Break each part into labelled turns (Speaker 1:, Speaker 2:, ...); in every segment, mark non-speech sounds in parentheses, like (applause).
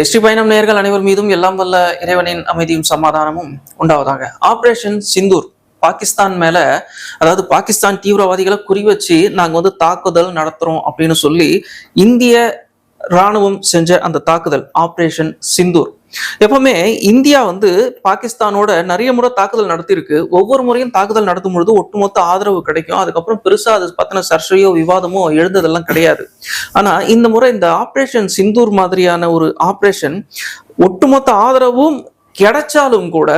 Speaker 1: திருஷ்டி பயணம் நேர்கள் அனைவர் மீதும் எல்லாம் வல்ல இறைவனின் அமைதியும் சமாதானமும் உண்டாவதாக. ஆபரேஷன் சிந்தூர் பாகிஸ்தான் மேல அதாவது பாகிஸ்தான் தீவிரவாதிகளை குறி வச்சு நாங்க வந்து தாக்குதல் நடத்துறோம் அப்படின்னு சொல்லி இந்திய ராணுவம் செஞ்ச அந்த தாக்குதல் ஆப்ரேஷன் சிந்தூர் எப்பவுமே இந்தியா வந்து பாகிஸ்தானோட நிறைய முறை தாக்குதல் நடத்தியிருக்கு. ஒவ்வொரு முறையும் தாக்குதல் நடத்தும் பொழுது ஒட்டுமொத்த ஆதரவு கிடைக்கும். அதுக்கப்புறம் பெருசா அது பத்தின சர்ச்சையோ விவாதமோ எழுந்ததெல்லாம் கிடையாது. ஆனா இந்த முறை இந்த ஆப்ரேஷன் சிந்தூர் மாதிரியான ஒரு ஆப்ரேஷன் ஒட்டுமொத்த ஆதரவும் கிடைச்சாலும் கூட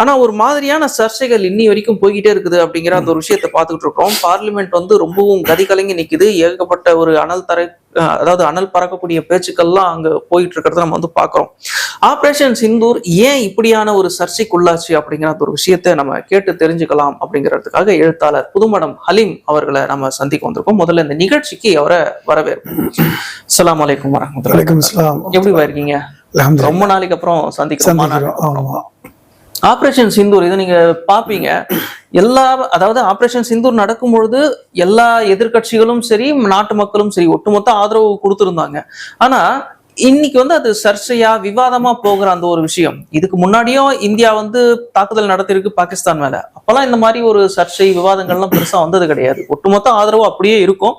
Speaker 1: ஆனா ஒரு மாதிரியான சர்ச்சைகள் இன்னி வரைக்கும் போய்கிட்டே இருக்குது அப்படிங்கிற அந்த ஒரு விஷயத்தை பார்த்துக்கிட்டு இருக்கோம் பார்லிமெண்ட் வந்து ரொம்பவும் கதி கலங்கி நிக்குது. ஏகப்பட்ட ஒரு அனல் தரை அதாவது அனல் பறக்கக்கூடிய பேச்சுக்கள்லாம் அங்க போயிட்டு இருக்கிறத நம்ம வந்து பாக்குறோம் ஆபரேஷன் சிந்தூர் ஏன் இப்படியான ஒரு சர்ச்சைக்குள்ளாச்சு அப்படிங்கிற அந்த ஒரு விஷயத்தை நம்ம கேட்டு தெரிஞ்சுக்கலாம் அப்படிங்கிறதுக்காக எழுத்தாளர் புதுமடம் ஹலீம் அவர்களை நம்ம சந்திக்க வந்திருக்கோம். முதல்ல இந்த நிகழ்ச்சிக்கு அவரை வரவேற்போம். வரஹ்மத்துல்லாஹி
Speaker 2: வலைக்கம் இஸ்லாம்
Speaker 1: எப்படி இருக்கீங்க. ரொம்ப நாளைக்கு அப்புறம் சந்திக்கிறோம் ஆபரேஷன் சிந்தூர் இதை நீங்க பாப்பீங்க எல்லா அதாவது ஆபரேஷன் சிந்தூர் நடக்கும் பொழுது எல்லா எதிர்க்கட்சிகளும் சரி நாட்டு மக்களும் சரி ஒட்டுமொத்த ஆதரவு கொடுத்திருந்தாங்க. ஆனா இன்னைக்கு வந்து அது சர்ச்சையா விவாதமா போகிற அந்த ஒரு விஷயம். இதுக்கு முன்னாடியும் இந்தியா வந்து தாக்குதல் நடத்திருக்கு பாகிஸ்தான் மேல. அப்பெல்லாம் இந்த மாதிரி ஒரு சர்ச்சை விவாதங்கள்லாம் பெருசா வந்தது கிடையாது. ஒட்டுமொத்த ஆதரவு அப்படியே இருக்கும்.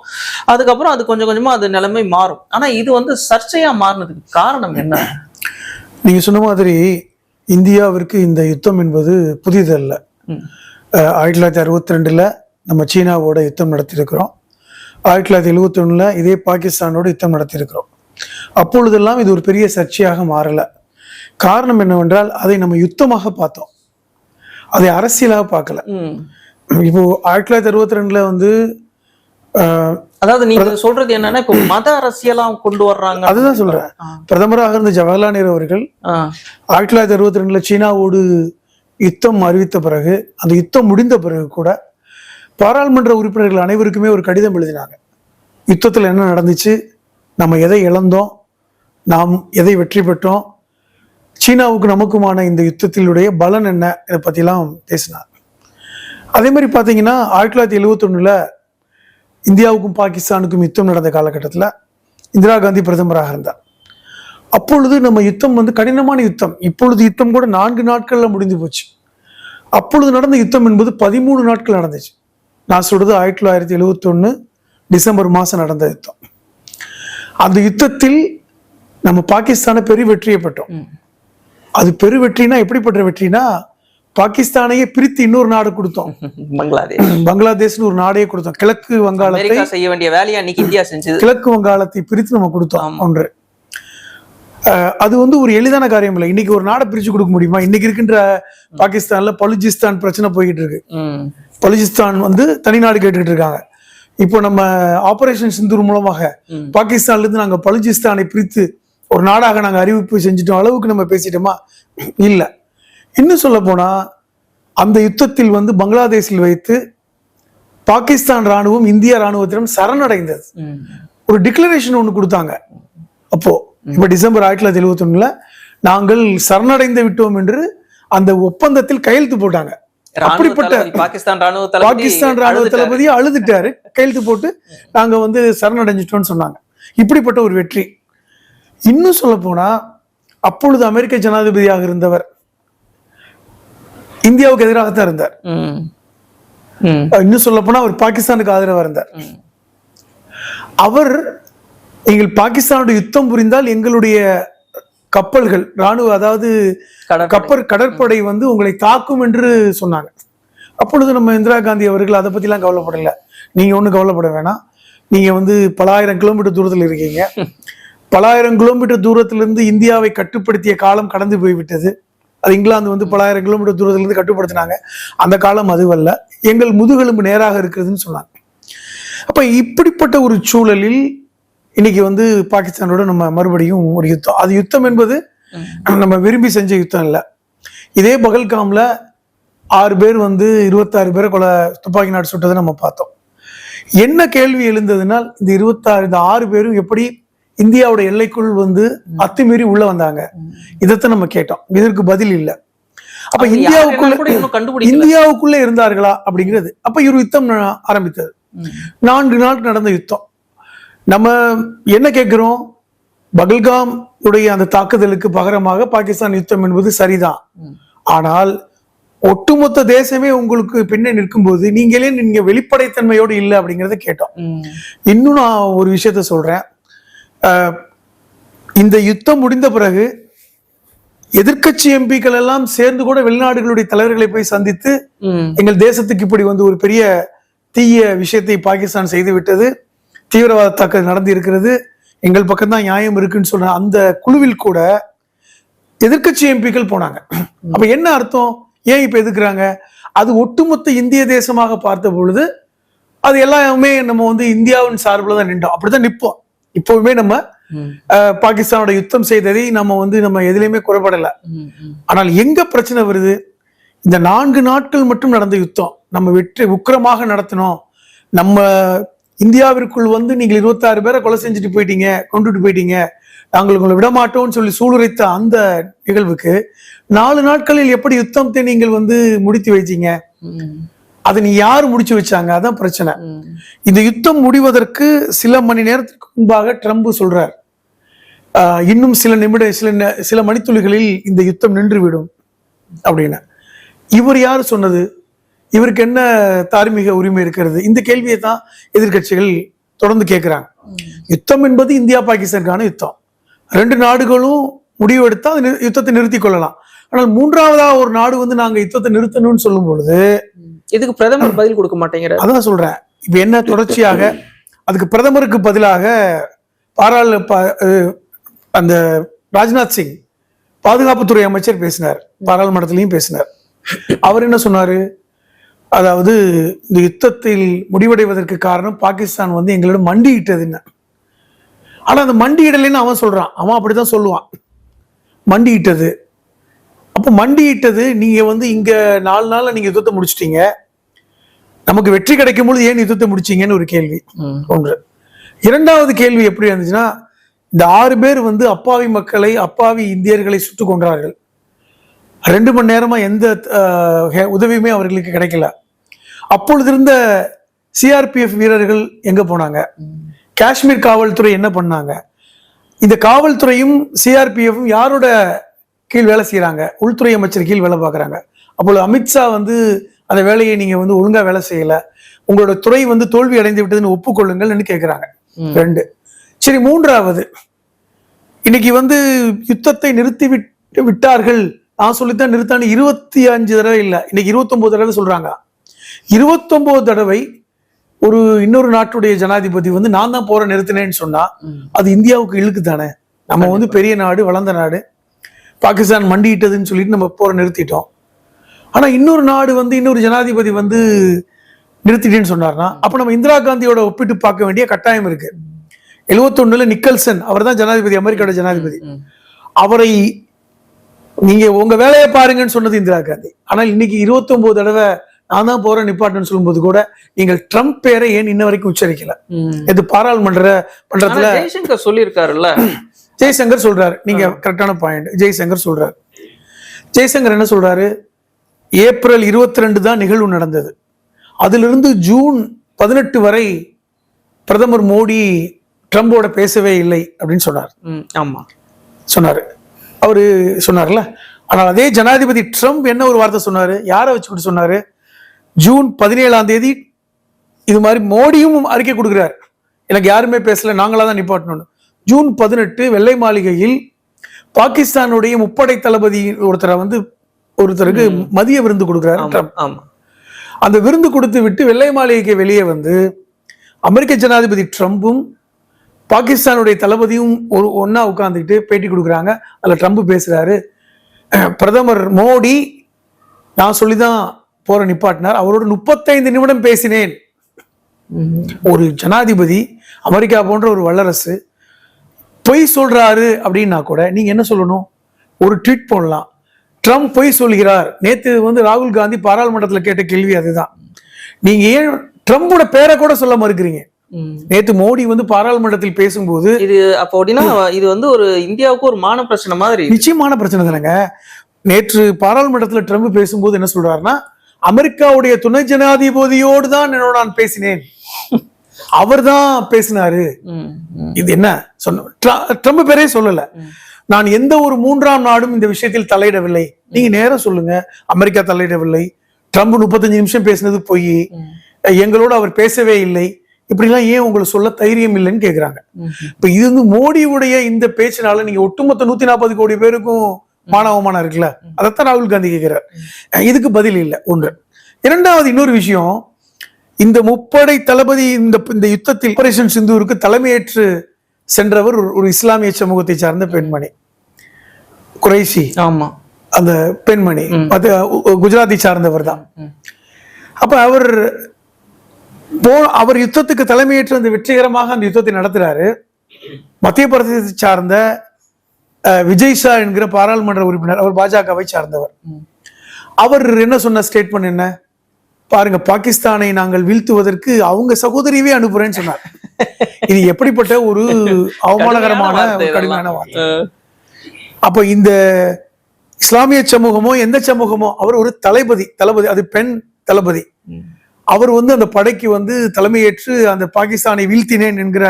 Speaker 1: அதுக்கப்புறம் அது கொஞ்சம் கொஞ்சமா அது நிலைமை மாறும். ஆனா இது வந்து சர்ச்சையா மாறினதுக்கு காரணம் என்ன?
Speaker 2: நீங்க சொன்ன மாதிரி இந்தியாவிற்கு இந்த யுத்தம் என்பது புதிதல்ல. ஆயிரத்தி தொள்ளாயிரத்தி அறுபத்தி ரெண்டுல நம்ம சீனாவோட யுத்தம் நடத்தியிருக்கிறோம். ஆயிரத்தி தொள்ளாயிரத்தி எழுபத்தி இதே பாகிஸ்தானோட யுத்தம் நடத்தியிருக்கிறோம். அப்பொழுதெல்லாம் இது ஒரு பெரிய சர்ச்சையாக மாறல. காரணம் என்னவென்றால் அதை நம்ம யுத்தமாக பார்த்தோம். அதை அரசியலாக பார்க்கல.
Speaker 1: ம்.
Speaker 2: இப்போ ஆயிரத்தி தொள்ளாயிரத்தி அறுபத்தி ரெண்டுல வந்து
Speaker 1: அதாவது நீங்க சொல்றது என்னன்னா இப்ப (clears throat) மத அரசியலா கொண்டு வர்றாங்க
Speaker 2: அதுதான் சொல்றேன். பிரதமராக இருந்த ஜவஹர்லால் நேரு அவர்கள். ஆயிரத்தி தொள்ளாயிரத்தி அறுபத்தி ரெண்டுல சீனாவோடு யுத்தம் அறிவித்த பிறகு அந்த யுத்தம் முடிந்த பிறகு கூட பாராளுமன்ற உறுப்பினர்கள் அனைவருக்குமே ஒரு கடிதம் எழுதினாங்க. யுத்தத்தில் என்ன நடந்துச்சு? நம்ம எதை இழந்தோம்? நாம் எதை வெற்றி பெற்றோம்? சீனாவுக்கு நமக்குமான இந்த யுத்தத்தினுடைய பலன் என்ன? இதை பற்றிலாம் பேசினார் அதே மாதிரி பார்த்தீங்கன்னா ஆயிரத்தி தொள்ளாயிரத்தி எழுவத்தொன்னுல இந்தியாவுக்கும் பாகிஸ்தானுக்கும் யுத்தம் நடந்த காலகட்டத்தில் இந்திரா காந்தி பிரதமராக இருந்தார். அப்பொழுது நம்ம யுத்தம் வந்து கடினமான யுத்தம். இப்பொழுது யுத்தம் கூட நான்கு நாட்கள்ல முடிந்து போச்சு. அப்பொழுது நடந்த யுத்தம் என்பது பதிமூணு நாட்கள் நடந்துச்சு. நான் சொல்றது ஆயிரத்தி தொள்ளாயிரத்தி எழுவத்தொன்னு டிசம்பர் மாசம் நடந்த யுத்தம். அந்த யுத்தத்தில் நம்ம பாகிஸ்தானை பெரு வெற்றியை பெற்றோம். அது பெரு வெற்றினா எப்படிப்பட்ட வெற்றினா பாகிஸ்தானையே பிரித்து இன்னொரு நாடு கொடுத்தோம்.
Speaker 1: பங்களாதேஷ்.
Speaker 2: பங்களாதேஷ்னு ஒரு நாடையே கொடுத்தோம். கிழக்கு வங்காளத்தை
Speaker 1: செய்ய வேண்டிய வேலையை அன்னைக்கு இந்தியா செஞ்சது.
Speaker 2: கிழக்கு வங்காளத்தை பிரித்து நம்ம கொடுத்தோம். ஒன்று. அது வந்து ஒரு எளிதான காரியம் இல்லை. இன்னைக்கு ஒரு நாடை பிரிச்சு கொடுக்க முடியுமா? இன்னைக்கு இருக்கின்ற பாகிஸ்தான்ல பலுஜிஸ்தான் பிரச்சனை போய்கிட்டு இருக்கு. பலுஜிஸ்தான் வந்து தனிநாடு கேட்டுக்கிட்டு இருக்காங்க. இப்போ நம்ம ஆபரேஷன் சிந்தூர் மூலமாக. பாகிஸ்தான்ல இருந்து நாங்க பலுஜிஸ்தானை பிரித்து ஒரு நாடாக நாங்க அறிவிப்பு செஞ்சுட்டோம் அளவுக்கு நம்ம பேசிட்டோமா? இல்ல. இன்னும் சொல்ல போனா அந்த யுத்தத்தில் வந்து பங்களாதேஷில் வைத்து பாகிஸ்தான் ராணுவம் இந்திய ராணுவத்திடம் சரணடைந்தது. ஒரு டிக்ளரேஷன் ஒன்று கொடுத்தாங்க. அப்போ இப்ப டிசம்பர் ஆயிரத்தி தொள்ளாயிரத்தி எழுபத்தி நாங்கள் சரணடைந்து விட்டோம் என்று அந்த ஒப்பந்தத்தில் கையெழுத்து போட்டாங்க. அப்படிப்பட்ட
Speaker 1: பாகிஸ்தான் ராணுவ
Speaker 2: பாகிஸ்தான் ராணுவ
Speaker 1: அழுதுட்டாரு.
Speaker 2: தளபதி அழுதுட்டாரு. கையெழுத்து போட்டு நாங்க வந்து சரணடைஞ்சிட்டோம்னு சொன்னாங்க. இப்படிப்பட்ட ஒரு வெற்றி. இன்னும் சொல்ல போனா அப்பொழுது அமெரிக்க ஜனாதிபதியாக இருந்தவர் இந்தியாவுக்கு எதிராக தான் இருந்தார். இன்னும் சொல்ல போனா அவர் பாகிஸ்தானுக்கு ஆதரவா இருந்தார். அவர் எங்கள் பாகிஸ்தானோட யுத்தம் புரிந்தால் எங்களுடைய கப்பல்கள் ராணுவ அதாவது. கப்பல் கடற்படை வந்து உங்களை தாக்கும் என்று சொன்னாங்க. அப்பொழுது நம்ம இந்திரா காந்தி அவர்கள் அதை பத்திலாம் கவலைப்படல. நீங்க ஒன்றும் கவலைப்பட வேணாம். நீங்க வந்து பலாயிரம் கிலோமீட்டர் தூரத்தில் இருக்கீங்க. (laughs) பலாயிரம் கிலோமீட்டர் தூரத்திலிருந்து இந்தியாவை கட்டுப்படுத்திய காலம் கடந்து போய்விட்டது. அது இங்கிலாந்து வந்து பலாயிரம் கிலோமீட்டர் தூரத்திலிருந்து கட்டுப்படுத்தினாங்க. அந்த காலம் அதுவல்ல. எங்கள் முதுகெலும்பு நேராக இருக்குதுன்னு சொன்னாங்க. அப்ப இப்படிப்பட்ட ஒரு சூழலில் இன்னைக்கு வந்து பாகிஸ்தானோட நம்ம மறுபடியும் ஒரு யுத்தம். அது யுத்தம் என்பது நம்ம விரும்பி செஞ்ச யுத்தம் இல்லை. இதே பகல்காம்ல ஆறு பேர் வந்து இருபத்தாறு பேரை கொலை துப்பாக்கி நாடு சுட்டதை நம்ம பார்த்தோம். என்ன கேள்வி எழுந்ததுனால் இந்த இருபத்தாறு இந்த ஆறு பேரும் எப்படி இந்தியாவோட எல்லைக்குள் வந்து அத்துமீறி உள்ள வந்தாங்க. இதைத்தான் நம்ம கேட்டோம். இதற்கு பதில் இல்லை. அப்ப இந்தியாவுக்குள்ள இந்தியாவுக்குள்ள இருந்தார்களா அப்படிங்கிறது. அப்ப ஒரு யுத்தம் ஆரம்பித்தது. நான்கு நாள் நடந்த யுத்தம். நம்ம என்ன கேட்கிறோம்? பகல்காம் உடைய அந்த தாக்குதலுக்கு பகரமாக பாகிஸ்தான் யுத்தம் என்பது சரிதான். ஆனால் ஒட்டுமொத்த தேசமே உங்களுக்கு பின்னே நிற்கும்போது நீங்களே நீங்க வெளிப்படைத்தன்மையோடு இல்லை அப்படிங்கறத கேட்டோம். இன்னும் நான் ஒரு விஷயத்த சொல்றேன். இந்த யுத்தம் முடிந்த பிறகு எதிர்க்கட்சி எம்பிக்கள் எல்லாம் சேர்ந்து கூட வெளிநாடுகளுடைய தலைவர்களை போய் சந்தித்து. எங்கள் தேசத்துக்கு இப்படி வந்து ஒரு பெரிய தீய விஷயத்தை பாகிஸ்தான் செய்து விட்டது தீவிரவாத தாக்குதல் நடந்து இருக்கிறது எங்கள் பக்கம் தான் நியாயம் இருக்குன்னு சொன்ன அந்த குழுவில் கூட எதிர்க்கட்சி எம்பிக்கள் போனாங்க. அப்ப என்ன அர்த்தம்? ஏன் இப்ப எதுக்குறாங்க? அது ஒட்டுமொத்த இந்திய தேசமாக பார்த்த பொழுது அது எல்லாமே நம்ம வந்து இந்தியாவின் சார்பில் தான் நின்றோம். அப்படிதான் நிற்போம். இப்பவுமே நம்ம பாகிஸ்தானோட யுத்தம் செய்ததை நம்ம வந்து நம்ம எதுலையுமே குறைபடல. ஆனால் எங்க பிரச்சனை வருது? இந்த நான்கு நாட்கள் மட்டும் நடந்த யுத்தம் நம்ம வெற்றி உக்கிரமாக நடத்தினோம். நம்ம இந்தியாவிற்குள் வந்து நீங்கள் இருபத்தாறு பேரை கொலை செஞ்சுட்டு போயிட்டீங்க கொண்டுட்டு போயிட்டீங்க. நாங்கள் உங்களை விட மாட்டோம்னு சொல்லி சூளுரைத்த அந்த நிகழ்வுக்கு நாலு நாட்களில் எப்படி யுத்தத்தை நீங்கள் வந்து முடித்து வைச்சீங்க. அதை நீ யார் முடிச்சு வச்சாங்க? அதான் பிரச்சனை. இந்த யுத்தம் முடிவதற்கு சில மணி நேரத்துக்கு முன்பாக ட்ரம்ப் சொல்றார். இன்னும் சில நிமிட சில சில மணித்துளிகளில் இந்த யுத்தம் நின்றுவிடும். அப்படின்னு. இவர் யார் சொன்னது? இவருக்கு என்ன தார்மீக உரிமை இருக்கிறது? இந்த கேள்வியை தான் எதிர்கட்சிகள் தொடர்ந்து கேட்கிறாங்க யுத்தம் என்பது இந்தியா பாகிஸ்தானுக்கான யுத்தம். ரெண்டு நாடுகளும் முடிவு எடுத்தா யுத்தத்தை நிறுத்தி கொள்ளலாம். ஆனால் மூன்றாவதா ஒரு நாடு வந்து நாங்க யுத்தத்தை நிறுத்தணும்னு சொல்லும் பொழுது
Speaker 1: இதுக்கு பிரதமர் பதில் கொடுக்க மாட்டேங்கிறார்?
Speaker 2: அதான் சொல்றேன். இப்ப என்ன தொடர்ச்சியாக அதுக்கு பிரதமருக்கு பதிலாக பாராளு ப- அந்த ராஜ்நாத் சிங் பாதுகாப்புத்துறை அமைச்சர் பேசினார். பாராளுமன்றத்திலையும் பேசினார். அவர் என்ன சொன்னாரு? அதாவது இந்த யுத்தத்தில் முடிவடைவதற்கு காரணம் பாகிஸ்தான் வந்து எங்களிடம் மண்டியிட்டதுன்னு ஆனா அந்த மண்டியிடலைன்னு அவன் சொல்றான். அவன் அப்படிதான் சொல்லுவான். மண்டியிட்டது. அப்போ மண்டியிட்டது நீங்க வந்து இங்க நாலு நாள்ல நீங்க யுத்தத்தை முடிச்சிட்டீங்க. நமக்கு வெற்றி கிடைக்கும் பொழுது ஏன் யுத்தத்தை முடிச்சீங்கன்னு ஒரு கேள்வி. ஒன்று. இரண்டாவது கேள்வி எப்படி இருந்துச்சுன்னா இந்த ஆறு பேர் வந்து அப்பாவி மக்களை அப்பாவி இந்தியர்களை சுட்டு கொன்றார்கள். ரெண்டு மணி நேரமா எந்த உதவியுமே அவர்களுக்கு கிடைக்கல. அப்பொழுது இருந்த சிஆர்பிஎஃப் வீரர்கள் எங்க போனாங்க? காஷ்மீர் காவல்துறை என்ன பண்ணாங்க? இந்த காவல்துறையும் சிஆர்பிஎஃப்பும் யாரோட கீழ் வேலை செய்றாங்க. உள்துறை அமைச்சர் கீழ் வேலை பார்க்குறாங்க. அப்பொழுது அமித்ஷா வந்து அந்த வேலையை நீங்க வந்து ஒழுங்கா வேலை செய்யல. உங்களோட துறை வந்து தோல்வி அடைந்து விட்டதுன்னு ஒப்புக்கொள்ளுங்கள்னு கேட்குறாங்க. ரெண்டு. சரி மூன்றாவது. இன்னைக்கு வந்து யுத்தத்தை நிறுத்தி விட்டு விட்டார்கள். நான் சொல்லித்தான் நிறுத்தான்னு இருபத்தி அஞ்சு தடவை இல்லை. இன்னைக்கு இருபத்தொன்பது தடவை சொல்றாங்க. இருபத்தொன்பது தடவை ஒரு இன்னொரு நாட்டுடைய ஜனாதிபதி வந்து நான் தான் போற நிறுத்தினேன்னு சொன்னா. அது இந்தியாவுக்கு இழுக்கு தானே நம்ம வந்து பெரிய நாடு வளர்ந்த நாடு. பாகிஸ்தான் மண்டியிட்டதுன்னு சொல்லிட்டு நம்ம போற நிறுத்திட்டோம். ஆனா இன்னொரு நாடு வந்து இன்னொரு ஜனாதிபதி வந்து நிறுத்திட்டேன்னு சொன்னார்னா அப்ப நம்ம இந்திரா காந்தியோட ஒப்பிட்டு பார்க்க வேண்டிய கட்டாயம் இருக்கு. எழுவத்தொன்னுல நிக்கல்சன் அவர் தான் ஜனாதிபதி அமெரிக்காவோட ஜனாதிபதி. அவரை நீங்க உங்க வேலையை பாருங்கன்னு சொன்னது இந்திரா காந்தி. ஆனால் இன்னைக்கு 29 தடவை நான் தான் போறேன் நிப்பாட்டேன்னு சொல்லும்போது கூட நீங்கள் ட்ரம்ப் பேரை ஏன் இன்ன வரைக்கும் உச்சரிக்கல. இது பாராளுமன்ற மன்றத்துல
Speaker 1: ஜெய்சங்கர் சொல்லியிருக்காருல்ல
Speaker 2: ஜெய்சங்கர் சொல்றாரு. நீங்க கரெக்டான பாயிண்ட் ஜெய்சங்கர் சொல்றாரு. ஜெய்சங்கர் என்ன சொல்றாரு? ஏப்ரல் 22 தான் நிகழ்வு நடந்தது. அதிலிருந்து ஜூன் பதினெட்டு வரை பிரதமர் மோடி ட்ரம்போட பேசவே இல்லை அப்படின்னு சொன்னார்.
Speaker 1: ஆமா.
Speaker 2: சொன்னாரு. அவரு சொன்னார்ல? ஆனால் அதே ஜனாதிபதி ட்ரம்ப் என்ன ஒரு வார்த்தை சொன்னாரு? யாரை வச்சுக்கிட்டு சொன்னாரு? ஜூன் பதினேழாம் தேதி இது மாதிரி மோடியும் அறிக்கை கொடுக்குறார். எனக்கு யாருமே பேசல நாங்களா தான் நிப்பாட்டணும்னு. ஜூன் பதினெட்டு வெள்ளை மாளிகையில் பாகிஸ்தானுடைய முப்படை தளபதி ஒருத்தரை வந்து ஒருத்தருக்கு மதிய விருந்து கொடுக்குறாரு அந்த விருந்து கொடுத்து விட்டு வெள்ளை மாளிகைக்கு வெளியே வந்து அமெரிக்க ஜனாதிபதி ட்ரம்ப்பும் பாகிஸ்தானுடைய தளபதியும் ஒரு ஒண்ணா உட்கார்ந்துக்கிட்டு பேட்டி கொடுக்குறாங்க. அதுல ட்ரம்ப் பேசுறாரு. அஹ், பிரதமர் மோடி நான் சொல்லிதான் போற நிப்பாட்டினார். அவரோட முப்பத்தைந்து நிமிடம் பேசினேன். ஒரு ஜனாதிபதி அமெரிக்கா போன்ற ஒரு வல்லரசு பொய் சொல்றாரு அப்படின்னா கூட நீங்க என்ன சொல்லணும்? ஒரு ட்வீட் போடலாம். ட்ரம்ப் பொய் சொல்கிறார். நேத்து வந்து ராகுல் காந்தி பாராளுமன்றத்துல கேட்ட கேள்வி அதுதான். நீங்க ஏன் ட்ரம்போட பேரை கூட சொல்ல மறுக்கிறீங்க. நேத்து மோடி வந்து பாராளுமன்றத்தில் பேசும்போது
Speaker 1: இது அப்போ அப்படின்னா இது வந்து ஒரு இந்தியாவுக்கு ஒரு மான பிரச்சனை மாதிரி.
Speaker 2: நிச்சயமான பிரச்சனை தானேங்க. நேற்று பாராளுமன்றத்துல ட்ரம்ப் பேசும்போது என்ன சொல்றாருன்னா அமெரிக்காவுடைய துணை ஜனாதிபதியோடு தான் நான் பேசினேன். அவர் தான் பேசினாரு இது என்ன? சொன்ன ட்ர- ட்ரம்ப் பேரே சொல்லல. நான் எந்த ஒரு மூன்றாம் நாடும் இந்த விஷயத்தில் தலையிடவில்லை. நீங்க நேரம் சொல்லுங்க. அமெரிக்கா தலையிடவில்லை. ட்ரம்ப் முப்பத்தஞ்சு நிமிஷம் பேசினது பொய். எங்களோட அவர் பேசவே இல்லை. இப்படிலாம் ஏன் உங்களுக்கு சொல்ல தைரியம் இல்லைன்னு கேக்குறாங்க. இப்ப இது வந்து மோடியுடைய இந்த பேச்சினால நீங்க ஒட்டுமொத்த நூத்தி நாற்பது கோடி பேருக்கும் மான அவமானம் இருக்குல்ல? அதைத்தான் ராகுல் காந்தி கேட்கிறார் இதுக்கு பதில் இல்லை. ஒன்று. இரண்டாவது இன்னொரு விஷயம் இந்த முப்படை தளபதி இந்த இந்த யுத்தத்தில் ஆபரேஷன் சிந்தூருக்கு தலைமையேற்று சென்றவர் ஒரு- இஸ்லாமிய சமூகத்தை சார்ந்த பெண்மணி. குறைசி
Speaker 1: ஆமா.
Speaker 2: அந்த பெண்மணி. அது குஜராத்தை சார்ந்தவர் தான். அப்ப அவர் போ அவர் யுத்தத்துக்கு தலைமையேற்று அந்த வெற்றிகரமாக அந்த யுத்தத்தை நடத்துறாரு. மத்திய பிரதேசத்தை சார்ந்த விஜய் ஷா என்கிற பாராளுமன்ற உறுப்பினர் அவர் பாஜகவை சார்ந்தவர். அவர் என்ன சொன்ன ஸ்டேட்மெண்ட் என்ன? பாருங்க பாகிஸ்தானை நாங்கள் வீழ்த்துவதற்கு அவங்க சகோதரியவே அனுப்புறேன்னு சொன்னார். இது எப்படிப்பட்ட ஒரு அவமானகரமான
Speaker 1: கடுமையான வார்த்தை
Speaker 2: அப்ப இந்த இஸ்லாமிய சமூகமோ எந்த சமூகமோ அவர் ஒரு தளபதி தளபதி அது பெண் தளபதி. அவர் வந்து அந்த படைக்கு வந்து தலைமையேற்று அந்த பாகிஸ்தானை வீழ்த்தினேன் என்கிற.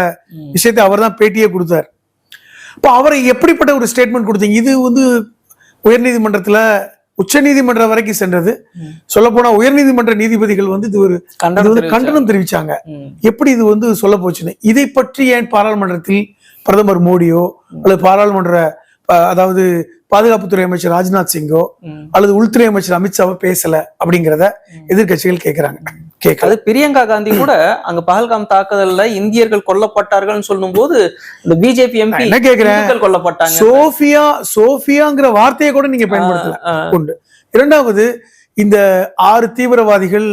Speaker 2: விஷயத்தை அவர் தான் பேட்டியே கொடுத்தார். இப்போ அவரை எப்படிப்பட்ட ஒரு ஸ்டேட்மெண்ட் கொடுத்தீங்க? இது வந்து உயர்நீதிமன்றத்துல உச்ச நீதிமன்றம் வரைக்கும் சென்றது. சொல்ல போனா உயர்நீதிமன்ற நீதிபதிகள் வந்து இது ஒரு
Speaker 1: கண்டனம் தெரிவிச்சாங்க.
Speaker 2: எப்படி இது வந்து சொல்ல போச்சுன்னு இதை பற்றி ஏன் பாராளுமன்றத்தில் பிரதமர் மோடியோ அல்லது பாராளுமன்ற அதாவது பாதுகாப்புத்துறை அமைச்சர் ராஜ்நாத் சிங்கோ. அல்லது உள்துறை அமைச்சர் அமித்ஷாவோ பேசல அப்படிங்கிறத எதிர்க்கட்சிகள் கேட்கிறாங்க
Speaker 1: அது பிரியங்கா காந்தி கூட அங்க பஹல்காம் தாக்குதல்ல இந்தியர்கள் கொல்லப்பட்டார்கள்னு சொல்லும்போது இந்த பிஜேபி எம்பி
Speaker 2: என்ன கேக்குறேன்?
Speaker 1: கொல்லப்பட்டாங்க
Speaker 2: சோஃபியா சோஃபியாங்கிற வார்த்தையை கூட நீங்க பயன்படுத்தல.
Speaker 1: ஆ,
Speaker 2: உண்டு. இரண்டாவது இந்த ஆறு தீவிரவாதிகள்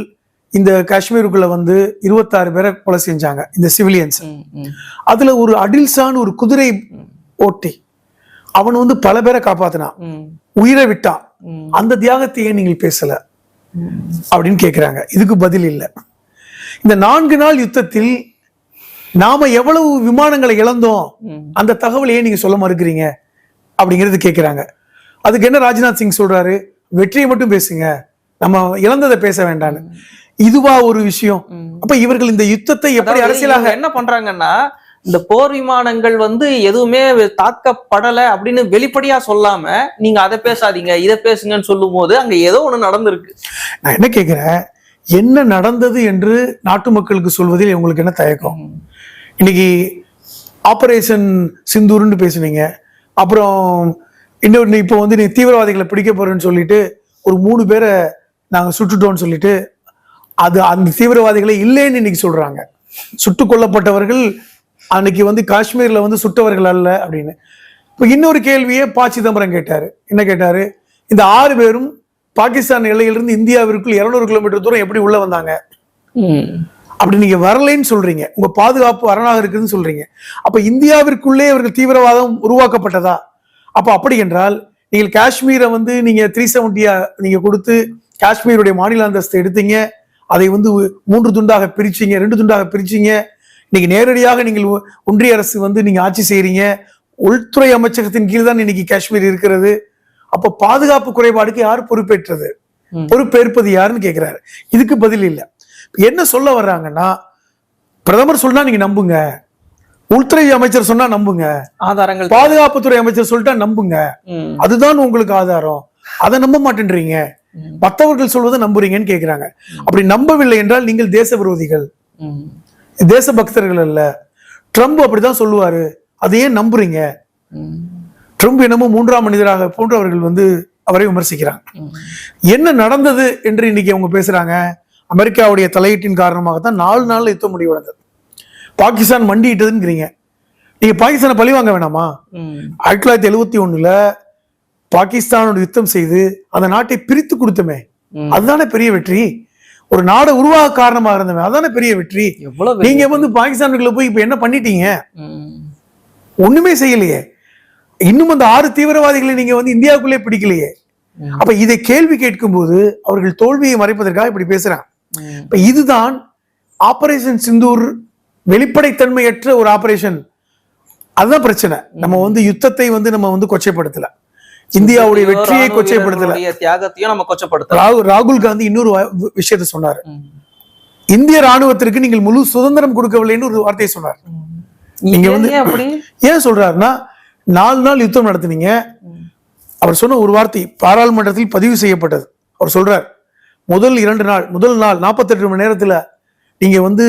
Speaker 2: இந்த காஷ்மீருக்குள்ள வந்து இருபத்தாறு பேரை கொலை செஞ்சாங்க இந்த சிவிலியன்ஸ். அதுல ஒரு அடில்சான் ஒரு குதிரை ஓட்டி அவன் வந்து பல பேரை காப்பாத்தினான். உயிரை விட்டான். அந்த தியாகத்தை ஏன் நீங்கள் பேசல. அப்படின்னு கேக்குறாங்க. இதுக்கு பதில் இல்லை. இந்த நான்கு நாள் யுத்தத்தில் நாம எவ்வளவு விமானங்களை இழந்தோம். அந்த தகவலை ஏன் நீங்க சொல்ல மறுக்கிறீங்க அப்படிங்கிறது கேக்குறாங்க. அதுக்கு என்ன ராஜ்நாத் சிங் சொல்றாரு? வெற்றியை மட்டும் பேசுங்க. நம்ம இழந்ததை பேச வேண்டாம்னு. இதுவா ஒரு விஷயம். அப்ப இவர்கள் இந்த யுத்தத்தை எப்படி அரசியலாக
Speaker 1: என்ன பண்றாங்கன்னா இந்த போர் விமானங்கள் வந்து எதுவுமே தாக்கப்படலை அப்படின்னு வெளிப்படையா சொல்லாம நீங்க அதை பேசாதீங்க இதை பேசுங்கன்னு சொல்லும் போது அங்க ஏதோ ஒண்ணு நடந்திருக்கு.
Speaker 2: நான் என்ன கேட்கிறேன் என்ன நடந்தது என்று நாட்டு மக்களுக்கு சொல்வதில் உங்களுக்கு என்ன தயக்கம்? இன்னைக்கு ஆபரேஷன் சிந்தூர்னு பேசுனீங்க. அப்புறம் இன்னொன்று இப்போ வந்து நீ தீவிரவாதிகளை பிடிக்க போறேன்னு சொல்லிட்டு ஒரு மூணு பேரை நாங்கள் சுட்டுட்டோம்னு சொல்லிட்டு அது அந்த தீவிரவாதிகளை இல்லைன்னு இன்னைக்கு சொல்றாங்க. சுட்டு கொல்லப்பட்டவர்கள் அன்னைக்கு வந்து காஷ்மீர்ல வந்து சுட்டவர்கள் அல்ல அப்படின்னு. இப்போ இன்னொரு கேள்வியே ப சிதம்பரம் கேட்டாரு. என்ன கேட்டாரு? இந்த ஆறு பேரும் பாகிஸ்தான் எல்லையிலிருந்து இந்தியாவிற்குள் இருநூறு கிலோமீட்டர் தூரம் எப்படி உள்ள வந்தாங்க? அப்படி நீங்க வரலைன்னு சொல்றீங்க. உங்க பாதுகாப்பு அரணாக இருக்குதுன்னு சொல்றீங்க. அப்ப இந்தியாவிற்குள்ளே இவர்கள் தீவிரவாதம் உருவாக்கப்பட்டதா? அப்ப அப்படி என்றால் நீங்கள் காஷ்மீரை வந்து நீங்க த்ரீ செவன்டியா நீங்க கொடுத்து காஷ்மீருடைய மாநில அந்தஸ்தை எடுத்தீங்க. அதை வந்து மூன்று துண்டாக பிரிச்சீங்க ரெண்டு துண்டாக பிரிச்சீங்க. இன்னைக்கு நேரடியாக நீங்கள் ஒன்றிய அரசு வந்து நீங்க ஆட்சி செய்றீங்க. உள்துறை அமைச்சகத்தின் கீழ் தான் இன்னைக்கு காஷ்மீர் இருக்கிறது. அப்ப பாதுகாப்பு குறைபாடுக்கு யார் பொறுப்பேற்றது. பொறுப்பேற்பது யாருன்னு கேக்குறாரு. இதுக்கு பதில் இல்ல. என்ன சொல்ல வர்றாங்கன்னா பிரதமர் சொன்னா நீங்க நம்புங்க. உள்துறை அமைச்சர் சொன்னா நம்புங்க.
Speaker 1: ஆதாரங்கள்
Speaker 2: பாதுகாப்புத்துறை அமைச்சர் சொல்லிட்டா நம்புங்க. அதுதான் உங்களுக்கு ஆதாரம். அதை நம்ப மாட்டேன்றீங்க. மற்றவர்கள் சொல்வதை நம்புறீங்கன்னு கேக்குறாங்க. அப்படி நம்பவில்லை என்றால் நீங்கள் தேச விரோதிகள் தேச பக்தர்கள் அல்ல ட்ரம்ப் அப்படிதான் சொல்லுவாரு. அதை ஏன் நம்புறீங்க? ட்ரம்ப் என்னமோ மூன்றாம் மனிதராக போன்றவர்கள் வந்து அவரை விமர்சிக்கிறாங்க. என்ன நடந்தது என்று இன்னைக்கு அவங்க பேசுறாங்க? அமெரிக்காவுடைய தலையீட்டின் காரணமாக தான் நாலு நாள்ல யுத்தம் முடிவடைந்தது பாகிஸ்தான் மண்டியிட்டதுங்கிறீங்க. நீங்க பாகிஸ்தானை பழி வாங்க வேணாமா? ஆயிரத்தி தொள்ளாயிரத்தி எழுவத்தி ஒண்ணுல பாகிஸ்தானோட யுத்தம் செய்து அந்த நாட்டை பிரித்து கொடுத்தமே. அதுதானே பெரிய வெற்றி? ஒரு நாடை உருவாக காரணமா இருந்தவன். அதானே பெரிய வெற்றி. நீங்க வந்து பாகிஸ்தானுக்குள்ள போய் இப்ப என்ன பண்ணிட்டீங்க? ஒண்ணுமே செய்யலையே. இன்னும் அந்த ஆறு தீவிரவாதிகளை நீங்க வந்து இந்தியாவுக்குள்ளே பிடிக்கலையே. அப்ப இதை கேள்வி கேட்கும்போது அவர்கள் தோல்வியை மறைப்பதற்காக இப்படி பேசுறாங்க.
Speaker 1: ம்,
Speaker 2: இப்ப இதுதான் ஆபரேஷன் சிந்தூர் வெளிப்படைத்தன்மையற்ற ஒரு ஆபரேஷன் அதுதான் பிரச்சனை. நம்ம வந்து யுத்தத்தை வந்து நம்ம வந்து கொச்சைப்படுத்தல. இந்தியாவுடைய வெற்றியை கொச்சைப்படுத்தல.
Speaker 1: தியாகத்தையும் நம்ம கொச்சப்படுத்தலாம்
Speaker 2: ராகுல் ராகுல் காந்தி இன்னொரு விஷயத்த சொன்னாரு. இந்திய ராணுவத்திற்கு நீங்கள் முழு சுதந்திரம் கொடுக்கவில்லைன்னு ஒரு வார்த்தையை சொன்னார். நீங்க வந்து-
Speaker 1: ஏன்
Speaker 2: சொல்றாருன்னா நாலு நாள் யுத்தம் நடத்துனீங்க. அவர் சொன்ன ஒரு வார்த்தை பாராளுமன்றத்தில் பதிவு செய்யப்பட்டது. அவர் சொல்றார் முதல் இரண்டு நாள் முதல் நாள் 48 மணி நேரத்துல நீங்க வந்து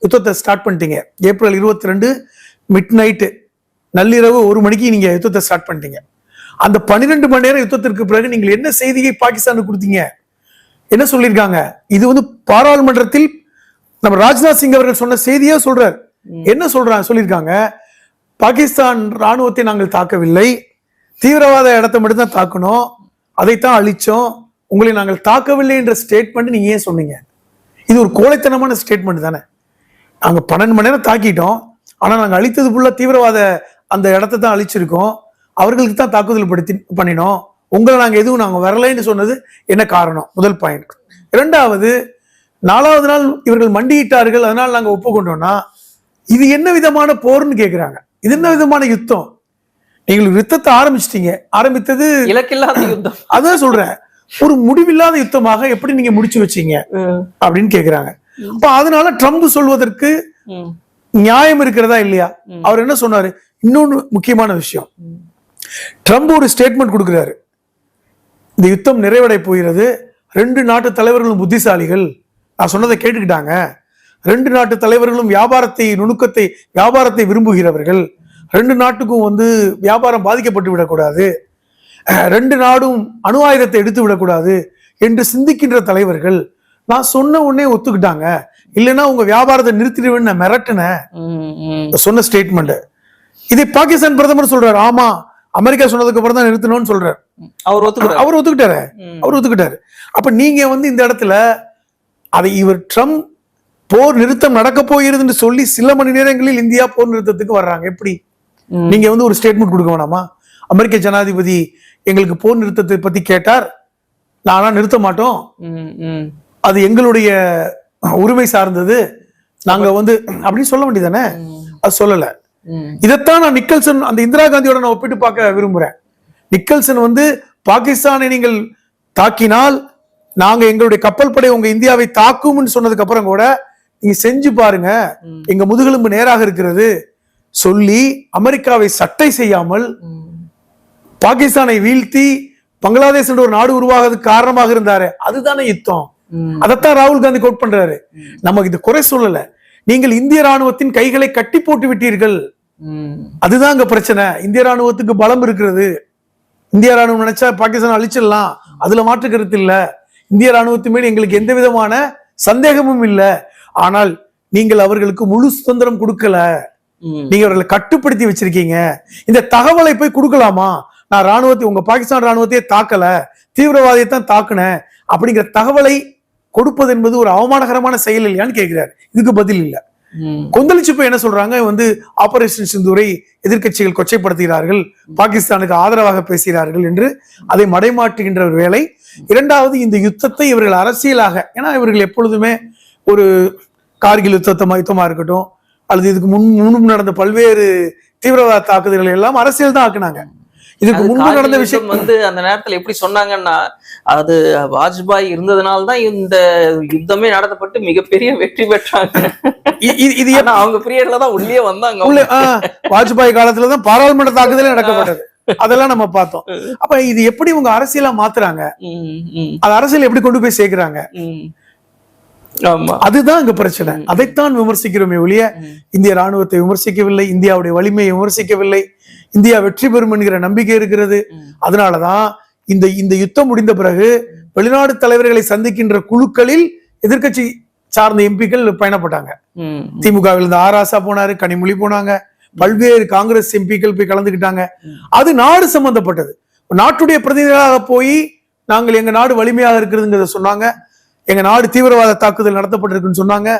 Speaker 2: யுத்தத்தை ஸ்டார்ட் பண்ணிட்டீங்க. ஏப்ரல் இருபத்தி ரெண்டு மிட் நைட்டு நள்ளிரவு ஒரு மணிக்கு நீங்க யுத்தத்தை ஸ்டார்ட் பண்ணிட்டீங்க. அந்த பன்னிரெண்டு மணி நேரம் யுத்தத்திற்கு பிறகு நீங்கள் என்ன செய்தியை பாகிஸ்தானுக்கு கொடுத்தீங்க? என்ன சொல்லியிருக்காங்க? இது வந்து பாராளுமன்றத்தில் நம்ம ராஜ்நாத் சிங் அவர்கள் சொன்ன செய்தியே சொல்றார். என்ன சொல்றாங்க? சொல்லியிருக்காங்க பாகிஸ்தான் ராணுவத்தை நாங்கள் தாக்கவில்லை. தீவிரவாத இடத்தை மட்டும்தான் தாக்கணும். அதைத்தான் அழிச்சோம். உங்களை நாங்கள் தாக்கவில்லை என்ற ஸ்டேட்மெண்ட் நீங்க ஏன் சொன்னீங்க? இது ஒரு கோழைத்தனமான ஸ்டேட்மெண்ட் தானே. நாங்க பன்னெண்டு மணி நேரம் தாக்கிட்டோம். ஆனா நாங்க அழித்தது ஃபுல்லா தீவிரவாத அந்த இடத்தை தான் அழிச்சிருக்கோம். அவர்களுக்கு தான் தாக்குதல் படுத்தி பண்ணினோம். உங்களை நாங்க எதுவும் நாங்க வரலைன்னு சொன்னது என்ன காரணம்? முதல் பாயிண்ட் இரண்டாவது நாலாவது நாள் இவர்கள் மண்டியிட்டார்கள் அதனால நாங்க ஒப்புக்கொண்டோம்னா இது என்ன விதமான போர்னு கேக்குறாங்க. இது என்ன விதமான யுத்தம்? நீங்கள் யுத்தத்தை ஆரம்பிச்சிட்டீங்க. ஆரம்பித்தது
Speaker 1: இலக்கில்லாத யுத்தம். (clears throat)
Speaker 2: அதான் சொல்றேன். ஒரு முடிவில்லாத யுத்தமாக எப்படி நீங்க முடிச்சு வச்சீங்க? அப்படின்னு கேக்குறாங்க. அப்ப அதனால ட்ரம்ப் சொல்வதற்கு. நியாயம் இருக்கிறதா இல்லையா. அவர் என்ன சொன்னாரு? இன்னொன்னு முக்கியமான விஷயம். ட்ரம்ப் ஒரு ஸ்டேட்மெண்ட் கொடுக்கிறாரு. இந்த யுத்தம் நிறைவடை போகிறது. ரெண்டு நாட்டு தலைவர்களும் புத்திசாலிகள். நான் சொன்னதை கேட்டுக்கிட்டாங்க. ரெண்டு நாட்டு தலைவர்களும் வியாபாரத்தை நுணுக்கத்தை வியாபாரத்தை விரும்புகிறவர்கள். ரெண்டு நாட்டுக்கும் வந்து வியாபாரம் பாதிக்கப்பட்டு விடக்கூடாது. ரெண்டு நாடும் அணு ஆயுதத்தை எடுத்து விடக்கூடாது என்று சிந்திக்கின்ற தலைவர்கள். நான் சொன்ன உடனே ஒத்துக்கிட்டாங்க. இல்லைன்னா உங்க வியாபாரத்தை நிறுத்திடுவேன்னு நான் மிரட்டினேன். சொன்ன ஸ்டேட்மெண்ட் இதை பாகிஸ்தான் பிரதமர் சொல்றாரு. ஆமா அமெரிக்கா சொன்னதுக்கு அப்புறம் தான் நிறுத்தணும்னு சொல்றாரு.
Speaker 1: அவர் ஒத்துக்கிறார்
Speaker 2: அவர் ஒத்துக்கிட்டாரு. அவர் ஒத்துக்கிட்டாரு. அப்ப நீங்க வந்து இந்த இடத்துல அதை இவர் ட்ரம்ப் போர் நிறுத்தம் நடக்க போகிறதுன்னு சொல்லி சில மணி நேரங்களில் இந்தியா போர் நிறுத்தத்துக்கு வர்றாங்க. எப்படி. நீங்க வந்து ஒரு ஸ்டேட்மெண்ட் கொடுக்க வேணாமா? அமெரிக்க ஜனாதிபதி எங்களுக்கு போர் நிறுத்தத்தை பத்தி கேட்டார். நானா நிறுத்த மாட்டோம். அது எங்களுடைய உரிமை சார்ந்தது. நாங்க வந்து அப்படின்னு சொல்ல வேண்டியதானே அது சொல்லல. இதைத்தான் நான் நிக்கல்சன் அந்த இந்திரா காந்தியோட நான் ஒப்பிட்டு பார்க்க விரும்புறேன். நிக்கல்சன் வந்து பாகிஸ்தானை நீங்கள் தாக்கினால் நாங்க எங்களுடைய கப்பல் படை உங்க இந்தியாவை தாக்கும்னு சொன்னதுக்கு அப்புறம் கூட நீங்க செஞ்சு பாருங்க. எங்க முதுகெலும்பு நேராக இருக்கிறது. சொல்லி அமெரிக்காவை சட்டை செய்யாமல். பாகிஸ்தானை வீழ்த்தி பங்களாதேஷ் என்ற ஒரு நாடு உருவாகிறதுக்கு காரணமாக இருந்தாரு. அதுதானே யுத்தம். அதைத்தான் ராகுல் காந்தி கோட் பண்றாரு. நமக்கு இது குறை சொல்லல. நீங்கள் இந்திய ராணுவத்தின் கைகளை கட்டி போட்டு விட்டீர்கள். அதுதான் அங்க பிரச்சனை. இந்திய ராணுவத்துக்கு பலம் இருக்கிறது. இந்திய ராணுவம் நினைச்சா பாகிஸ்தான் அழிச்சிடலாம். அதுல மாற்று கருத்து இல்ல. இந்திய ராணுவத்தின் மேல் எங்களுக்கு எந்த விதமான சந்தேகமும் இல்ல. ஆனால் நீங்கள் அவர்களுக்கு முழு சுதந்திரம் கொடுக்கல. நீங்க அவர்களை கட்டுப்படுத்தி வச்சிருக்கீங்க. இந்த தகவலை போய் கொடுக்கலாமா? நான் ராணுவத்தை உங்க பாகிஸ்தான் ராணுவத்தையே தாக்கல. தீவிரவாதியை தான் தாக்குனேன். அப்படிங்கிற தகவலை கொடுப்பது என்பது ஒரு அவமானகரமான செயல் இல்லையான்னு கேட்கிறாரு இதுக்கு பதில் இல்ல. கொந்தளிச்சு போய் என்ன சொல்றாங்க? வந்து ஆபரேஷன் சிந்தூரை எதிர்க்கட்சிகள் கொச்சைப்படுத்துகிறார்கள் பாகிஸ்தானுக்கு ஆதரவாக பேசுகிறார்கள் என்று அதை மடைமாட்டுகின்ற ஒரு வேலை இரண்டாவது இந்த யுத்தத்தை இவர்கள் அரசியலாக ஏன்னா இவர்கள் எப்பொழுதுமே ஒரு கார்கில் யுத்தத்தை யுத்தமா இருக்கட்டும் அல்லது இதுக்கு முன் முன்னும் நடந்த பல்வேறு தீவிரவாத தாக்குதல்களை எல்லாம் அரசியல் தான் ஆக்குனாங்க. இதுக்கு முன்பு நடந்த விஷயம்
Speaker 1: வந்து அந்த நேரத்துல எப்படி சொன்னாங்கன்னா அது வாஜ்பாய் இருந்ததுனால தான் இந்த யுத்தமே நடத்தப்பட்டு மிகப்பெரிய வெற்றி பெற்றாங்க.
Speaker 2: இது
Speaker 1: ஆனா அவங்க பீரியட்ல தான் உள்ளே வந்தாங்க
Speaker 2: வாஜ்பாய் காலத்துல தான் பாராளுமன்ற தாக்குதலே நடக்கப்பட்டது. அதெல்லாம் நம்ம பார்த்தோம். அப்ப இது எப்படி உங்க அரசியலா மாத்துறாங்க? அது அரசியல் எப்படி கொண்டு போய் சேர்க்கிறாங்க? அதுதான் இங்க பிரச்சனை. அதைத்தான் விமர்சிக்கிறோமே ஒழிய. இந்திய ராணுவத்தை விமர்சிக்கவில்லை இந்தியாவுடைய வலிமையை விமர்சிக்கவில்லை. இந்தியா வெற்றி பெறும் என்கிற நம்பிக்கை இருக்கிறது. அதனாலதான் இந்த இந்த யுத்தம் முடிந்த பிறகு வெளிநாடு தலைவர்களை சந்திக்கின்ற குழுக்களில் எதிர்க்கட்சி சார்ந்த எம்பிக்கள் பயணப்பட்டாங்க. திமுகவில் இருந்து ஆராசா போனாரு கனிமொழி போனாங்க பல்வேறு காங்கிரஸ் எம்பிக்கள் போய் கலந்துக்கிட்டாங்க. அது நாடு சம்பந்தப்பட்டது. நாட்டுடைய பிரதிநிதிகளாக போய் நாங்கள் எங்க நாடு வலிமையாக இருக்கிறதுங்கிறத சொன்னாங்க. எங்க நாடு தீவிரவாத தாக்குதல் நடத்தப்பட்டிருக்குன்னு சொன்னாங்க.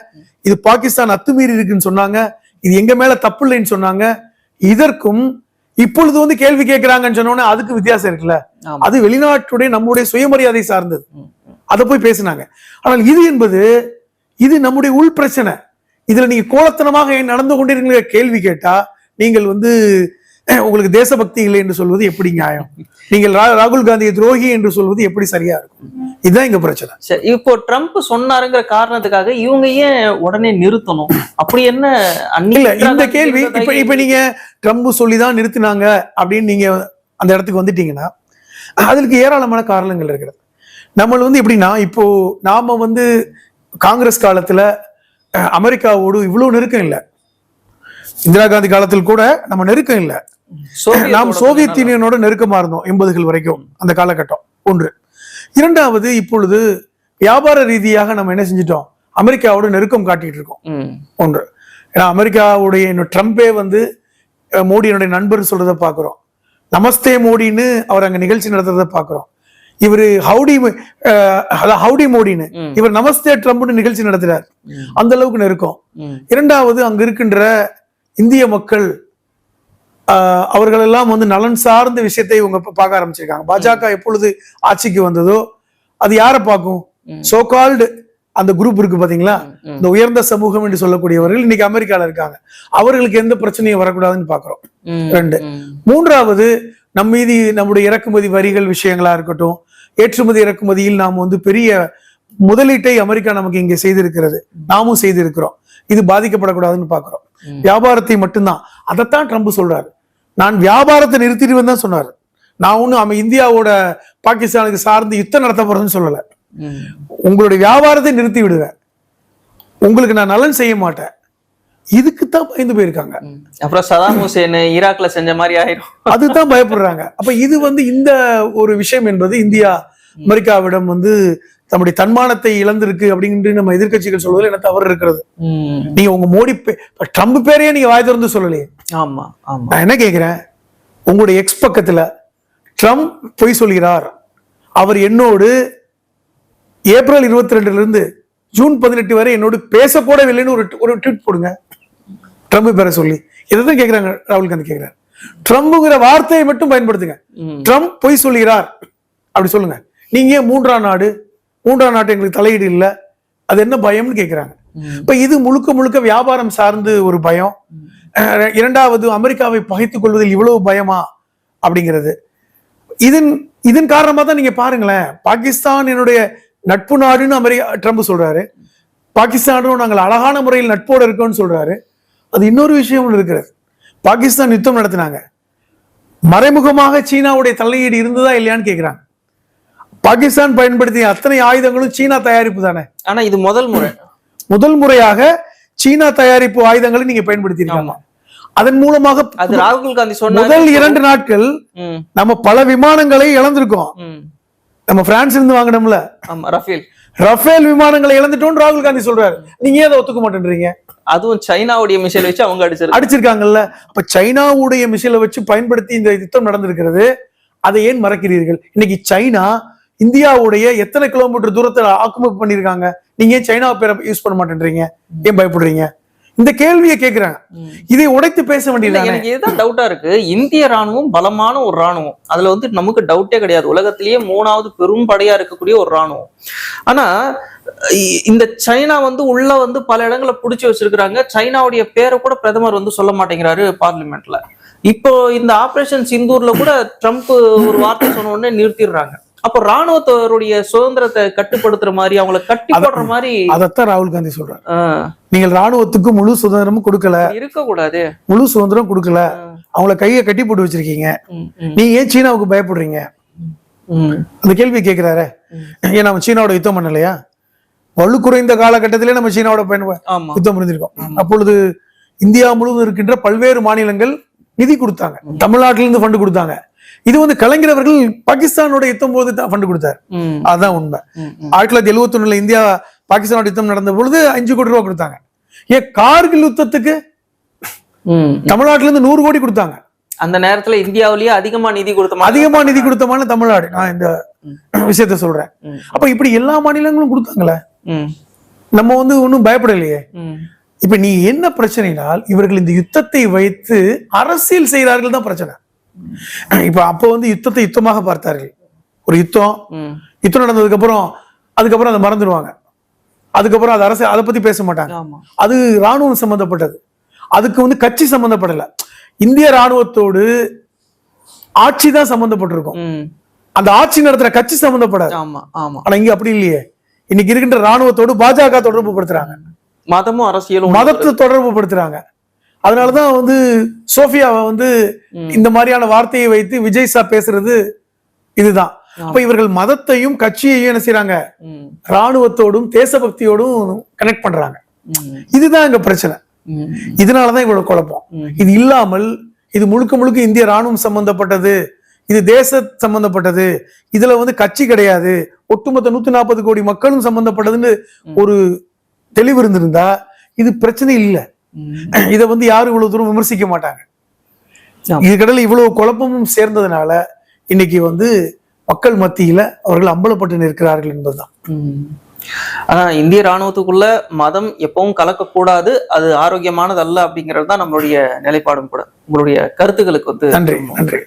Speaker 2: இது பாகிஸ்தான் அத்துமீறி இருக்குன்னு சொன்னாங்க. இது எங்க மேல தப்பு இல்லைன்னு சொன்னாங்க. இதற்கும் இப்பொழுது வந்து கேள்வி கேட்கிறாங்கன்னு சொன்னோன்னே அதுக்கு வித்தியாசம் இருக்குல்ல. அது வெளிநாட்டுடைய நம்முடைய சுயமரியாதை சார்ந்தது. அதை போய் பேசினாங்க. ஆனால் இது என்பது இது நம்முடைய உள் பிரச்சனை. இதுல நீங்க கோலத்தனமாக நடந்து கொண்டிருக்கிற கேள்வி கேட்டா நீங்கள் வந்து (clears throat) உங்களுக்கு தேசபக்தி இல்லை என்று சொல்வது எப்படி நியாயம்? நீங்கள் ராகுல் காந்தியை துரோகி என்று சொல்வது எப்படி சரியா இருக்கும்? இதுதான் இங்க பிரச்சனை.
Speaker 1: சரி இப்போ ட்ரம்ப் சொன்னாருங்கிற காரணத்துக்காக இவங்க ஏன் உடனே நிறுத்தணும்? அப்படி என்ன
Speaker 2: இல்ல இந்த கேள்வி இப்ப இப்ப நீங்க ட்ரம்ப் சொல்லிதான் நிறுத்தினாங்க அப்படின்னு நீங்க அந்த இடத்துக்கு வந்துட்டீங்கன்னா அதுக்கு ஏராளமான காரணங்கள் இருக்கிறது நம்ம வந்து எப்படின்னா இப்போ நாம வந்து காங்கிரஸ் காலத்துல அமெரிக்காவோடு இவ்வளவு நெருக்கம் இல்லை. இந்திரா காந்தி காலத்தில் கூட நம்ம நெருக்கம் இல்லை. நாம் சோவியத் யூனியனோட நெருக்கமா இருந்தோம் எண்பதுகள் வரைக்கும் அந்த காலகட்டம். ஒன்று. இரண்டாவது இப்பொழுது வியாபார ரீதியாக நம்ம என்ன செஞ்சிட்டோம்? அமெரிக்காவோட நெருக்கம் காட்டிட்டு இருக்கோம். ஒன்று. ஏன்னா அமெரிக்காவுடைய ட்ரம்பே வந்து மோடியினுடைய நண்பர் சொல்றத பாக்குறோம் நமஸ்தே மோடின்னு அவர் அங்க நிகழ்ச்சி நடத்துறத பாக்குறோம் இவர் ஹவுடி ஹவுடி மோடின்னு. இவர் நமஸ்தே ட்ரம்ப்னு நிகழ்ச்சி நடத்துறார். அந்த அளவுக்கு நெருக்கம். இரண்டாவது அங்க இருக்கின்ற இந்திய மக்கள் ஆஹ், அவர்கள் எல்லாம் வந்து நலன் சார்ந்த விஷயத்தை இவங்க இப்ப பார்க்க ஆரம்பிச்சிருக்காங்க. பாஜக எப்பொழுது ஆட்சிக்கு வந்ததோ அது யாரை பார்க்கும். சோகால்டு அந்த குரூப் இருக்கு பாத்தீங்களா? இந்த உயர்ந்த சமூகம் என்று சொல்லக்கூடியவர்கள் இன்னைக்கு அமெரிக்கால இருக்காங்க. அவர்களுக்கு எந்த பிரச்சனையும் வரக்கூடாதுன்னு பாக்குறோம் ரெண்டு. மூன்றாவது நம் மீது நம்முடைய இறக்குமதி வரிகள் விஷயங்களா இருக்கட்டும் ஏற்றுமதி இறக்குமதியில் நாம் வந்து பெரிய முதலீட்டை அமெரிக்கா நமக்கு இங்கே செய்திருக்கிறது. நாமும் செய்திருக்கிறோம். இது பாதிக்கப்படக்கூடாதுன்னு பாக்குறோம். வியாபாரத்தை மட்டும்தான். அதைத்தான் ட்ரம்ப் சொல்றாரு. நான் வியாபாரத்தை நிறுத்திடுவேன் தான் சொன்னாரு. நான் ஒன்றும் அவன் இந்தியாவோட பாகிஸ்தானுக்கு சார்ந்து யுத்தம் நடத்த போறேன்னு சொல்லல. உங்களுடைய வியாபாரத்தை நிறுத்தி விடுவேன். உங்களுக்கு நான் நலன் செய்ய மாட்டேன். இதுக்கு தான் பயந்து போயிருக்காங்க.
Speaker 1: அப்புறம் சதாம் ஹுசேன் ஈராக்ல செஞ்ச மாதிரி ஆயிரும்.
Speaker 2: அதுதான் பயப்படுறாங்க. அப்ப இது வந்து இந்த ஒரு விஷயம் என்பது இந்தியா அமெரிக்காவிடம் வந்து தம்முடைய தன்மானத்தை இழந்திருக்கு அப்படின்ட்டு நம்ம எதிர்க்கட்சிகள் சொல்வதில் என்ன தவறு இருக்கிறது. நீங்க உங்க மோடி ட்ரம்ப் பேரையே நீங்க வாய் திறந்து சொல்லலையே.
Speaker 1: ஆமா
Speaker 2: நான் என்ன கேக்குறேன்? உங்களுடைய எக்ஸ் பக்கத்துல ட்ரம்ப் பொய் சொல்கிறார். அவர் என்னோடு ஏப்ரல் இருபத்தி ரெண்டுல இருந்து ஜூன் பதினெட்டு வரை என்னோடு பேசக்கூடவில்லைன்னு ஒரு ஒரு ட்வீட் போடுங்க. ட்ரம்ப் பேரை சொல்லி. இதைதான் கேக்குறாங்க? ராகுல் காந்தி கேக்குறாரு. ட்ரம்ப்ங்கிற வார்த்தையை மட்டும் பயன்படுத்துங்க. ட்ரம்ப் பொய் சொல்கிறார். அப்படி சொல்லுங்க. நீங்க மூன்றாம் நாடு மூன்றாம் நாட்டு எங்களுக்கு தலையீடு இல்ல. அது என்ன பயம்னு கேக்குறாங்க.
Speaker 1: ம்.
Speaker 2: இப்ப இது முழுக்க முழுக்க வியாபாரம் சார்ந்து ஒரு பயம். இரண்டாவது அமெரிக்காவை பகைத்துக் கொள்வதில் இவ்வளவு பயமா அப்படிங்கிறது. இதன் இதன் காரணமா தான் நீங்க பாருங்களேன். பாகிஸ்தான் என்னுடைய நட்பு நாடுன்னு அமெரிக்கா ட்ரம்ப் சொல்றாரு. பாகிஸ்தானும் நாங்கள் அழகான முறையில் நட்போடு இருக்கோம்னு சொல்றாரு. அது இன்னொரு விஷயம் இருக்கிறது. பாகிஸ்தான் யுத்தம் நடத்தினாங்க. மறைமுகமாக சீனாவுடைய தலையீடு இருந்ததா இல்லையான்னு கேக்குறாங்க. பாகிஸ்தான் பயன்படுத்திய அத்தனை ஆயுதங்களும் சீனா தயாரிப்பு தானே?
Speaker 1: ஆனா இது முதல் முறை.
Speaker 2: முதல் முறையாக சீனா தயாரிப்பு ஆயுதங்களை நீங்க பயன்படுத்தியிருக்காங்க. அதன் மூலமாக
Speaker 1: அது ராகுல் காந்தி சொன்னாரு.
Speaker 2: முதல் இரண்டு நாட்கள் நம்ம பல விமானங்களை இழந்திருக்கோம். நம்ம பிரான்ஸ் இருந்து வாங்கினோம்ல.
Speaker 1: ஆமா ரஃபேல்.
Speaker 2: ரஃபேல் விமானங்களை இழந்துட்டோம்னு ராகுல் காந்தி சொல்றாரு. நீங்க ஏன் அதை ஒத்துக்க மாட்டேன்றீங்க?
Speaker 1: அதுவும் சைனாவுடைய மிசைல் வச்சு அவங்க அடிச்சிருக்காங்க.
Speaker 2: அடிச்சிருக்காங்கல்ல. அப்ப சைனாவுடைய மிசைலை வச்சு பயன்படுத்தி இந்த யுத்தம் நடந்திருக்கிறது. அதை ஏன் மறக்கிறீர்கள்? இன்னைக்கு சைனா இந்தியாவுடைய எத்தனை கிலோமீட்டர் தூரத்தை ஆக்குமுப் பண்ணிருக்காங்க? நீங்க ஏன் சைனா பேரை யூஸ் பண்ண மாட்டேன்றீங்க? ஏன் பயப்படுறீங்க? இந்த கேள்வியை கேக்குறாங்க
Speaker 1: ம்.
Speaker 2: இதை உடைத்து பேச வேண்டியது
Speaker 1: எனக்கு இதுதான் டவுட்டா இருக்கு. இந்திய ராணுவம் பலமான ஒரு ராணுவம். அதுல வந்து நமக்கு டவுட்டே கிடையாது. உலகத்திலேயே மூணாவது பெரும் படையா இருக்கக்கூடிய ஒரு ராணுவம். ஆனா இந்த சைனா வந்து உள்ள வந்து பல இடங்களை புடிச்சு வச்சிருக்கிறாங்க. சைனாவுடைய பேரை கூட பிரதமர் வந்து சொல்ல மாட்டேங்கிறாரு பார்லிமெண்ட்ல. இப்போ இந்த ஆபரேஷன் சிந்தூர்ல கூட ட்ரம்ப் ஒரு வார்த்தை சொன்ன உடனே நிறுத்திடுறாங்க. அப்போ ராணுவத்தோருடைய சுதந்திரத்தை கட்டுப்படுத்துற மாதிரி அவங்கள கட்டி போடுற மாதிரி
Speaker 2: அதைத்தான் ராகுல் காந்தி சொல்றாரு. நீங்கள் ராணுவத்துக்கு முழு சுதந்திரமும் கொடுக்கல.
Speaker 1: இருக்கக்கூடாது.
Speaker 2: முழு சுதந்திரம் கொடுக்கல. அவங்கள கையை கட்டி போட்டு வச்சிருக்கீங்க. நீங்க ஏன் சீனாவுக்கு பயப்படுறீங்க? அந்த கேள்வி கேட்கிறாரு ஏன் நம்ம சீனாவோட யுத்தம் பண்ணலையா? வலு குறைந்த காலகட்டத்திலே நம்ம சீனாவோட பயன்
Speaker 1: ஆமா.
Speaker 2: யுத்தம் புரிஞ்சிருக்கோம். அப்பொழுது இந்தியா முழுவதும் இருக்கின்ற பல்வேறு மாநிலங்கள் நிதி கொடுத்தாங்க. தமிழ்நாட்டில இருந்து ஃபண்டு கொடுத்தாங்க. இது வந்து கலைஞர் அவர்கள் பாகிஸ்தானோட யுத்தம் போது தான் ஃபண்டு கொடுத்தாரு. அதுதான் உண்மை. ஆயிரத்தி தொள்ளாயிரத்தி எழுவத்தி ஒண்ணுல இந்தியா பாகிஸ்தானோட யுத்தம் நடந்த பொழுது அஞ்சு கோடி ரூபாய் கொடுத்தாங்க. ஏன் கார்கில் யுத்தத்துக்கு. தமிழ்நாட்டுல இருந்து நூறு கோடி கொடுத்தாங்க.
Speaker 1: அந்த நேரத்துல இந்தியாவிலேயே அதிகமா நிதி கொடுத்த
Speaker 2: அதிகமா நிதி கொடுத்தமான தமிழ்நாடு. நான் இந்த விஷயத்த சொல்றேன். அப்ப இப்படி எல்லா மாநிலங்களும் கொடுத்தாங்களே? நம்ம வந்து ஒன்றும் பயப்படலையே. இப்ப நீ என்ன பிரச்சனைனால் இவர்கள் இந்த யுத்தத்தை வைத்து அரசியல் செய்கிறார்கள் தான் பிரச்சனை. இப்ப அப்போ வந்து யுத்தத்தை யுத்தமாக பார்த்தார்கள். ஒரு யுத்தம் யுத்தம் நடந்ததுக்கு அப்புறம் அதுக்கப்புறம் அதை மறந்துடுவாங்க. அதுக்கப்புறம் அது அரசு அதை பத்தி பேச மாட்டாங்க. அது ராணுவம் சம்பந்தப்பட்டது. அதுக்கு வந்து கட்சி சம்பந்தப்படல. இந்திய ராணுவத்தோடு ஆட்சி தான் சம்பந்தப்பட்டிருக்கும். அந்த ஆட்சி நடத்துற கட்சி சம்பந்தப்படாது.
Speaker 1: ஆமா ஆமா.
Speaker 2: ஆனா இங்க அப்படி இல்லையே. இன்னைக்கு இருக்கின்ற ராணுவத்தோடு பாஜக தொடர்பு படுத்துறாங்க
Speaker 1: மதமும் அரசியலும்
Speaker 2: மதத்தை தொடர்பு படுத்துறாங்க அதனாலதான் வந்து சோஃபியாவை வந்து. இந்த மாதிரியான வார்த்தையை வைத்து விஜய் சா பேசுறது இதுதான் அப்ப இவர்கள் மதத்தையும் கட்சியையும் என்ன செய்றாங்க
Speaker 1: ம்.
Speaker 2: ராணுவத்தோடும் தேசபக்தியோடும் கனெக்ட் பண்றாங்க. இதுதான் இங்க பிரச்சனை. இதனாலதான் இவ்வளவு குழப்பம். இது இல்லாமல் இது முழுக்க முழுக்க இந்திய ராணுவம் சம்பந்தப்பட்டது இது தேச சம்பந்தப்பட்டது இதுல வந்து கட்சி கிடையாது ஒட்டுமொத்த நூத்தி நாற்பது கோடி மக்களும் சம்பந்தப்பட்டதுன்னு ஒரு தெளிவு இருந்திருந்தா இது பிரச்சனை இல்லை. (clears throat) இதை வந்து யாரும் இவ்வளவு தூரம் விமர்சிக்க மாட்டாங்க.
Speaker 1: ஆமா.
Speaker 2: இதுக்கடல இவ்வளவு குழப்பமும் சேர்ந்ததுனால இன்னைக்கு வந்து மக்கள் மத்தியில அவர்கள் அம்பலப்பட்டு நிற்கிறார்கள் என்பதுதான்.
Speaker 1: ஆனா இந்திய ராணுவத்துக்குள்ள மதம் எப்பவும் கலக்கக்கூடாது அது ஆரோக்கியமானது அல்ல அப்படிங்கிறது தான் நம்மளுடைய நிலைப்பாடும் கூட. உங்களுடைய கருத்துக்களுக்கு வந்து
Speaker 2: நன்றி நன்றி.